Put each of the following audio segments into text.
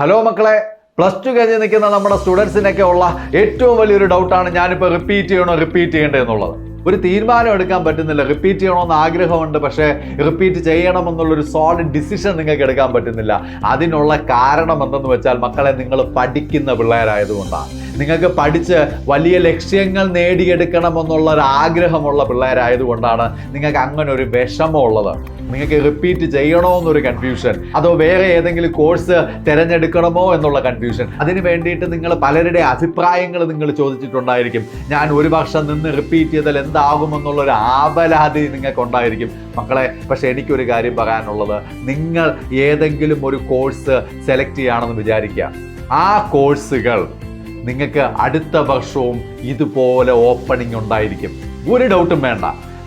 Hello മക്കളെ. Plus two കഴിഞ്ഞ് നിൽക്കുന്ന നമ്മുടെ സ്റ്റുഡൻസിനൊക്കെ ഉള്ള ഏറ്റവും വലിയൊരു ഡൗട്ടാണ് ഞാനിപ്പോൾ റിപ്പീറ്റ് ചെയ്യണോ റിപ്പീറ്റ് ചെയ്യണ്ടേ എന്നുള്ളത്. ഒരു തീരുമാനം എടുക്കാൻ പറ്റുന്നില്ല. റിപ്പീറ്റ് ചെയ്യണമെന്ന് ആഗ്രഹമുണ്ട് പക്ഷേ റിപ്പീറ്റ് ചെയ്യണമെന്നുള്ളൊരു സോളിഡ് ഡിസിഷൻ നിങ്ങൾക്ക് എടുക്കാൻ പറ്റുന്നില്ല. അതിനുള്ള കാരണം എന്തെന്ന് വെച്ചാൽ മക്കളെ നിങ്ങൾ പഠിക്കുന്ന പിള്ളേരായതുകൊണ്ടാണ്. നിങ്ങൾക്ക് പഠിച്ച് വലിയ ലക്ഷ്യങ്ങൾ നേടിയെടുക്കണമെന്നുള്ള ഒരു ആഗ്രഹമുള്ള പിള്ളേരായതുകൊണ്ടാണ് നിങ്ങൾക്ക് അങ്ങനെ ഒരു വിഷമമുള്ളത്. നിങ്ങൾക്ക് റിപ്പീറ്റ് ചെയ്യണോ എന്നൊരു കൺഫ്യൂഷൻ അതോ വേറെ ഏതെങ്കിലും കോഴ്സ് തിരഞ്ഞെടുക്കണമോ എന്നുള്ള കൺഫ്യൂഷൻ അതിന് വേണ്ടിയിട്ട് നിങ്ങൾ പലരുടെ അഭിപ്രായങ്ങൾ നിങ്ങൾ ചോദിച്ചിട്ടുണ്ടായിരിക്കും. ഞാൻ ഒരു വർഷം നിന്ന് റിപ്പീറ്റ് ചെയ്താൽ എന്താകുമെന്നുള്ളൊരു ആവലാതി നിങ്ങൾക്ക് ഉണ്ടായിരിക്കും മക്കളെ പക്ഷേ എനിക്കൊരു കാര്യം പറയാനുള്ളത്. നിങ്ങൾ ഏതെങ്കിലും ഒരു കോഴ്സ് സെലക്ട് ചെയ്യുകയാണെന്ന് വിചാരിക്കുക. ആ കോഴ്സുകൾ നിങ്ങൾക്ക് അടുത്ത വർഷവും ഇതുപോലെ ഓപ്പണിംഗ് ഉണ്ടായിരിക്കും. ഒരു ഡൗട്ടും വേണ്ട.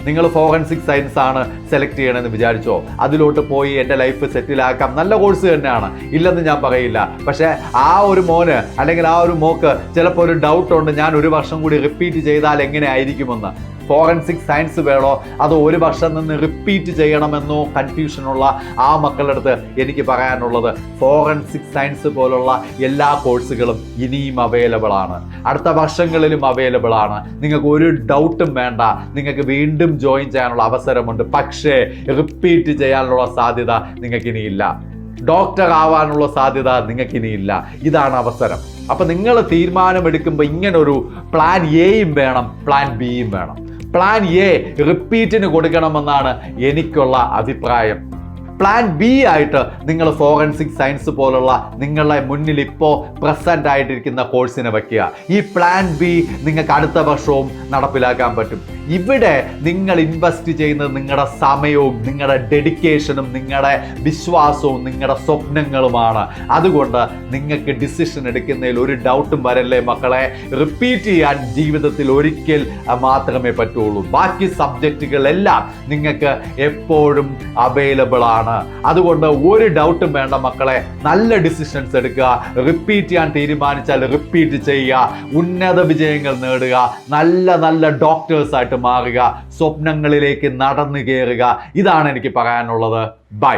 നിങ്ങൾ ഫോറൻസിക് സയൻസ് ആണ് സെലക്ട് ചെയ്യണമെന്ന് വിചാരിച്ചോ? അതിലോട്ട് പോയി എന്റെ ലൈഫ് സെറ്റിലാക്കാം നല്ല കോഴ്സ് തന്നെയാണ്. ഇല്ലെന്ന് ഞാൻ പറയില്ല. പക്ഷേ ആ ഒരു മോന് അല്ലെങ്കിൽ ആ ഒരു മോക്ക് ചിലപ്പോൾ ഒരു ഡൗട്ടുണ്ട് ഞാൻ ഒരു വർഷം കൂടി റിപ്പീറ്റ് ചെയ്താൽ എങ്ങനെ ആയിരിക്കുമെന്ന് ഫോറൻസിക് സയൻസ് വേണോ? അതോ ഒരു വർഷം നിന്ന് റിപ്പീറ്റ് ചെയ്യണമെന്നോ കൺഫ്യൂഷനുള്ള ആ മക്കളുടെ അടുത്ത് എനിക്ക് പറയാനുള്ളത് ഫോറൻസിക് സയൻസ് പോലുള്ള എല്ലാ കോഴ്സുകളും ഇനിയും അവൈലബിൾ ആണ്. അടുത്ത വർഷങ്ങളിലും അവൈലബിൾ ആണ്. നിങ്ങൾക്ക് ഒരു ഡൗട്ടും വേണ്ട. നിങ്ങൾക്ക് വീണ്ടും ജോയിൻ ചെയ്യാനുള്ള അവസരമുണ്ട്. പക്ഷേ റിപ്പീറ്റ് ചെയ്യാനുള്ള സാധ്യത നിങ്ങൾക്ക് ഇനിയില്ല ഡോക്ടർ ആവാനുള്ള സാധ്യത നിങ്ങൾക്ക് ഇനിയില്ല ഇതാണ് അവസരം. അപ്പൊ നിങ്ങൾ തീരുമാനമെടുക്കുമ്പോൾ ഇങ്ങനൊരു പ്ലാൻ എയും വേണം പ്ലാൻ ബിയും വേണം. പ്ലാൻ എ റിപ്പീറ്റിന് കൊടുക്കണമെന്നാണ് എനിക്കുള്ള അഭിപ്രായം. പ്ലാൻ ബി ആയിട്ട് നിങ്ങൾ ഫോറൻസിക് സയൻസ് പോലുള്ള നിങ്ങളുടെ മുന്നിൽ ഇപ്പോൾ പ്രസന്റ് ആയിട്ടിരിക്കുന്ന കോഴ്സിനെ വയ്ക്കുക ഈ പ്ലാൻ ബി നിങ്ങൾക്ക് അടുത്ത വർഷവും നടപ്പിലാക്കാൻ പറ്റും. ഇവിടെ നിങ്ങൾ ഇൻവെസ്റ്റ് ചെയ്യുന്നത് നിങ്ങളുടെ സമയവും നിങ്ങളുടെ ഡെഡിക്കേഷനും നിങ്ങളുടെ വിശ്വാസവും നിങ്ങളുടെ സ്വപ്നങ്ങളുമാണ്. അതുകൊണ്ട് നിങ്ങൾക്ക് ഡിസിഷൻ എടുക്കുന്നതിൽ ഒരു ഡൗട്ടും വരല്ലേ മക്കളെ? റിപ്പീറ്റ് ചെയ്യാൻ ജീവിതത്തിൽ ഒരിക്കൽ മാത്രമേ പറ്റുള്ളൂ. ബാക്കി സബ്ജക്റ്റുകളെല്ലാം നിങ്ങൾക്ക് എപ്പോഴും അവൈലബിൾ ആണ്. അതുകൊണ്ട് ഒരു ഡൗട്ടും വേണ്ട മക്കളെ. നല്ല ഡിസിഷൻസ് എടുക്കുക. റിപ്പീറ്റ് ചെയ്യാൻ തീരുമാനിച്ചാൽ റിപ്പീറ്റ് ചെയ്യുക. ഉന്നത വിജയങ്ങൾ നേടുക. നല്ല നല്ല ഡോക്ടേഴ്സ് ആയിട്ട് മാറുക സ്വപ്നങ്ങളിലേക്ക് നടന്നു കയറുക ഇതാണ് എനിക്ക് പറയാനുള്ളത്. ബൈ